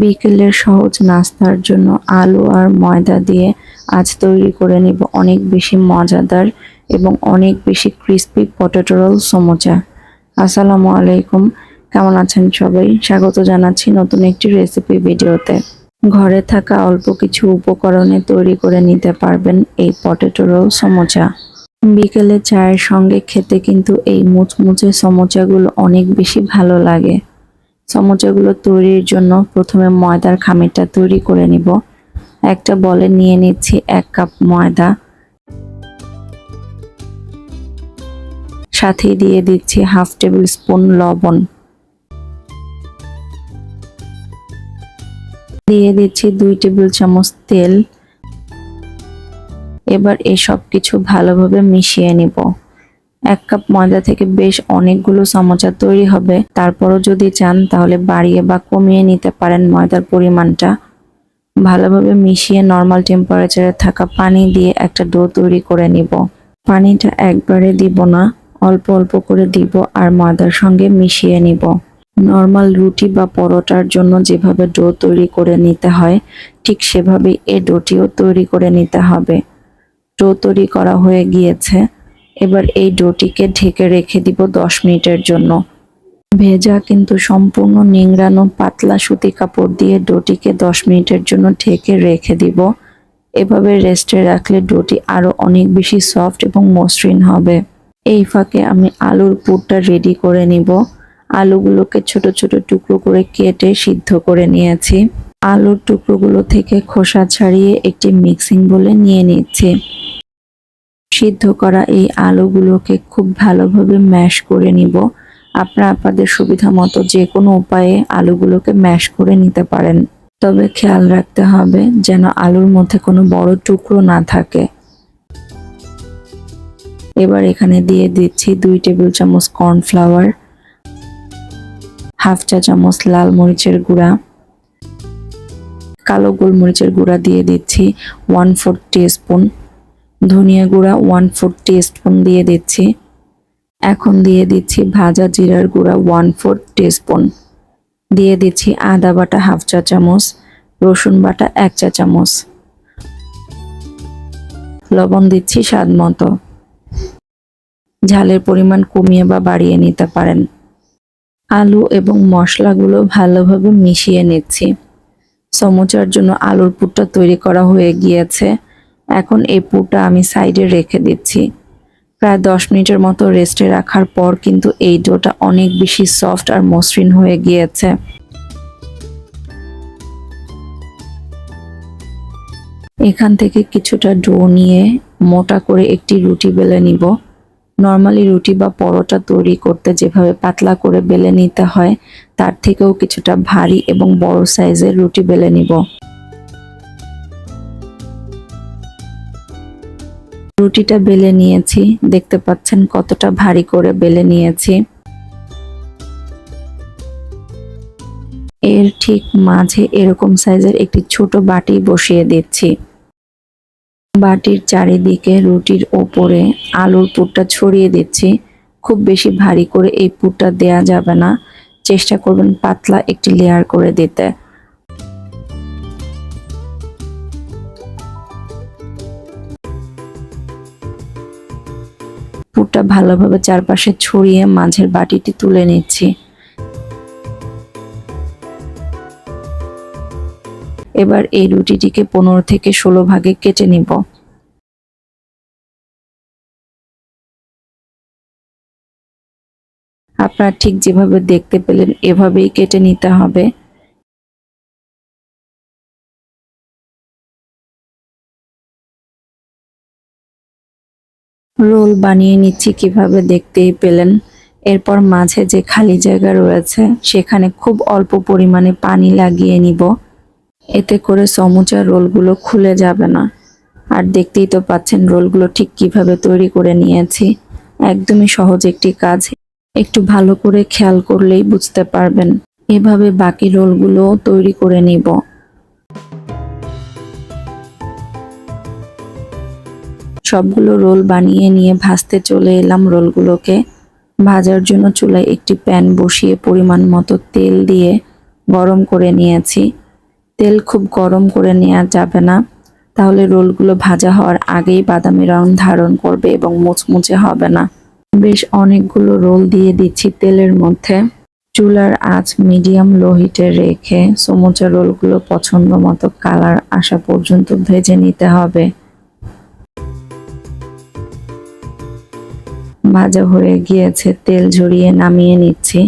বিকেলের সহজ নাস্তার জন্য আলু আর ময়দা দিয়ে আজ তৈরি করে নিব অনেক বেশি মজাদার এবং অনেক বেশি ক্রিস্পি পটেটো রোল সমোচা। আসসালামু আলাইকুম, কেমন আছেন সবাই? স্বাগত জানাচ্ছি নতুন একটি রেসিপি ভিডিওতে। ঘরে থাকা অল্প কিছু উপকরণে তৈরি করে নিতে পারবেন এই পটেটো রোল সমোচা। বিকেলে চায়ের সঙ্গে খেতে কিন্তু এই মুচমুচে সমোচাগুলো অনেক বেশি ভালো লাগে। সমোচাগুলো তৈরির জন্য প্রথমে ময়দার খামিরটা তৈরি করে নিব। একটা বলে নিয়ে নিচ্ছি এক কাপ ময়দা। সাথে দিয়ে দিচ্ছি হাফ টেবিল স্পুন লবণ। দিয়ে দিচ্ছি দুই টেবিল চামচ তেল। এবার এই সব কিছু ভালোভাবে মিশিয়ে নিব। এক কাপ ময়দা থেকে বেশ অনেকগুলো সমোচা তৈরি হবে। তারপরও যদি চান, তাহলে বাড়িয়ে বা কমিয়ে নিতে পারেন ময়দার পরিমাণটা। ভালোভাবে মিশিয়ে নর্মাল টেম্পারেচারে থাকা পানি দিয়ে একটা ডো তৈরি করে নিব। পানিটা একবারে দিব না, অল্প অল্প করে দিব আর ময়দার সঙ্গে মিশিয়ে নিব। নর্মাল রুটি বা পরোটার জন্য যেভাবে ডো তৈরি করে নিতে হয়, ঠিক সেভাবেই এই ডোটিও তৈরি করে নিতে হবে। ডো তৈরি করা হয়ে গিয়েছে। এবার এই ডোটিকে ঢেকে রেখে দিব দশ মিনিটের জন্য। ভেজা কিন্তু সম্পূর্ণ নিংড়ানো পাতলা সুতি কাপড় দিয়ে ডোটিকে দশ মিনিটের জন্য ঢেকে রেখে দিব। এভাবে রেস্টে রাখলে ডোটি আরও অনেক বেশি সফট এবং মসৃণ হবে। এই ফাঁকে আমি আলুর পুরটা রেডি করে নিব। আলুগুলোকে ছোট ছোট টুকরো করে কেটে সিদ্ধ করে নিয়েছি। আলুর টুকরোগুলো থেকে খোসা ছাড়িয়ে একটি মিক্সিং বলে নিয়ে নিচ্ছি। সিদ্ধ করা এই আলুগুলোকে খুব ভালোভাবে ম্যাশ করে নিব। আপনারা আপনাদের সুবিধা মতো যে কোনো উপায়ে আলুগুলোকে ম্যাশ করে নিতে পারেন। তবে খেয়াল রাখতে হবে যেন আলুর মধ্যে কোনো বড় টুকরো না থাকে। এবার এখানে দিয়ে দিচ্ছি দুই টেবিল চামচ কর্নফ্লাওয়ার, হাফ চা চামচ লাল মরিচের গুঁড়া, কালো গোলমরিচের গুঁড়া দিয়ে দিচ্ছি ওয়ান ফোর টি স্পুন ধনিয়া গুঁড়া ওয়ান ফোর স্পুন দিয়ে দিচ্ছি। এখন দিয়ে দিচ্ছি ভাজা জিরার গুঁড়া ওয়ান ফোর স্পুন দিয়ে দিচ্ছি আদা বাটা হাফ চা চামচ, রসুন বাটা এক চা চামচ। লবণ দিচ্ছি স্বাদ মতো। ঝালের পরিমাণ কমিয়ে বা বাড়িয়ে নিতে পারেন। আলু এবং মশলাগুলো ভালোভাবে মিশিয়ে নিচ্ছি। সমোচার জন্য আলুর পুরটা তৈরি করা হয়ে গিয়েছে। এখন এই পুরটা আমি সাইডে রেখে দিচ্ছি। প্রায় দশ মিনিটের মতো রেস্টে রাখার পর কিন্তু এই ডোটা অনেক বেশি সফট আর মসৃণ হয়ে গিয়েছে। এখান থেকে কিছুটা ডো নিয়ে মোটা করে একটি রুটি বেলে নিব। নর্মালি রুটি বা পরোটা তৈরি করতে যেভাবে পাতলা করে বেলে নিতে হয়, তার থেকেও কিছুটা ভারী এবং বড় সাইজের রুটি বেলে নিব। রুটিটা বেলে নিয়েছি। দেখতে পাচ্ছেন কতটা ভারী করে বেলে নিয়েছি। এর ঠিক মাঝে এরকম সাইজের একটি ছোট বাটি বসিয়ে দিচ্ছি। বাটির চারিদিকে রুটির ওপরে আলুর পুরটা ছড়িয়ে দিচ্ছি। খুব বেশি ভারী করে এই পুরটা দেয়া যাবে না। চেষ্টা করবেন পাতলা একটি লেয়ার করে দিতে। পুরটা ভালোভাবে চারপাশে ছড়িয়ে মাঝের বাটিটি তুলে নিচ্ছি। এবার এই রুটিটিকে পনেরো থেকে ষোলো ভাগে কেটে নিব। আপনারা ঠিক যেভাবে দেখতে পেলেন, এভাবেই কেটে নিতে হবে। রোল বানিয়ে নিচ্ছি কীভাবে দেখতেই পেলেন। এরপর মাঝে যে খালি জায়গা রয়েছে, সেখানে খুব অল্প পরিমাণে পানি লাগিয়ে নিব। এতে করে সমুচা রোলগুলো খুলে যাবে না। আর দেখতেই তো পাচ্ছেন রোলগুলো ঠিক কীভাবে তৈরি করে নিয়েছি। একদমই সহজ একটি কাজ। একটু ভালো করে খেয়াল করলেই বুঝতে পারবেন। এভাবে বাকি রোলগুলো তৈরি করে নিব। সবগুলো রোল বানিয়ে নিয়ে ভাজতে চলে এলাম রোলগুলোকে। ভাজার জন্য চুলায় একটি প্যান বসিয়ে পরিমাণ মতো তেল দিয়ে গরম করে নিয়েছি। তেল খুব গরম করে নেওয়া যাবে না। তাহলে রোলগুলো ভাজা হওয়ার আগেই বাদামি রং ধারণ করবে এবং মুচমুচে হবে না। বেশ অনেকগুলো রোল দিয়ে দিচ্ছি তেলের মধ্যে। চুলার আঁচ মিডিয়াম লো হিটে রেখে সমুচা রোলগুলো পছন্দ মতো কালার আসা পর্যন্ত ভেজে নিতে হবে। ভাজা হয়ে গিয়েছে, তেল ঝরিয়ে নামিয়ে নিচ্ছি।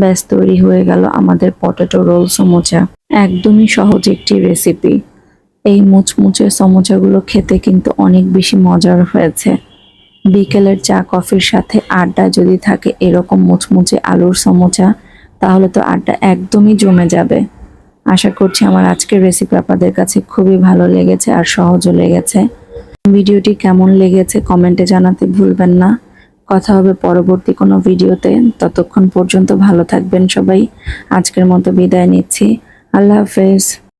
ব্যাস, তৈরি হয়ে গেল আমাদের পটেটো রোল সমোচা। একদমই সহজ একটি রেসিপি এই মুচমুচে সমোচাগুলো খেতে কিন্তু অনেক বেশি মজার হয়েছে। বিকেলের চা, কফির সাথে আড্ডা যদি থাকে এরকম মুচমুচে আলুর সমোচা, তাহলে তো আড্ডা একদমই জমে যাবে। আশা করছি আমার আজকের রেসিপি আপনাদের কাছে খুবই ভালো লেগেছে আর সহজও লেগেছে। ভিডিওটি কেমন লেগেছে কমেন্টে জানাতে ভুলবেন না। কথা হবে পরবর্তী কোনো ভিডিওতে। ততক্ষণ পর্যন্ত ভালো থাকবেন সবাই। আজকের মতো বিদায় নিচ্ছি। আল্লাহ হাফেজ।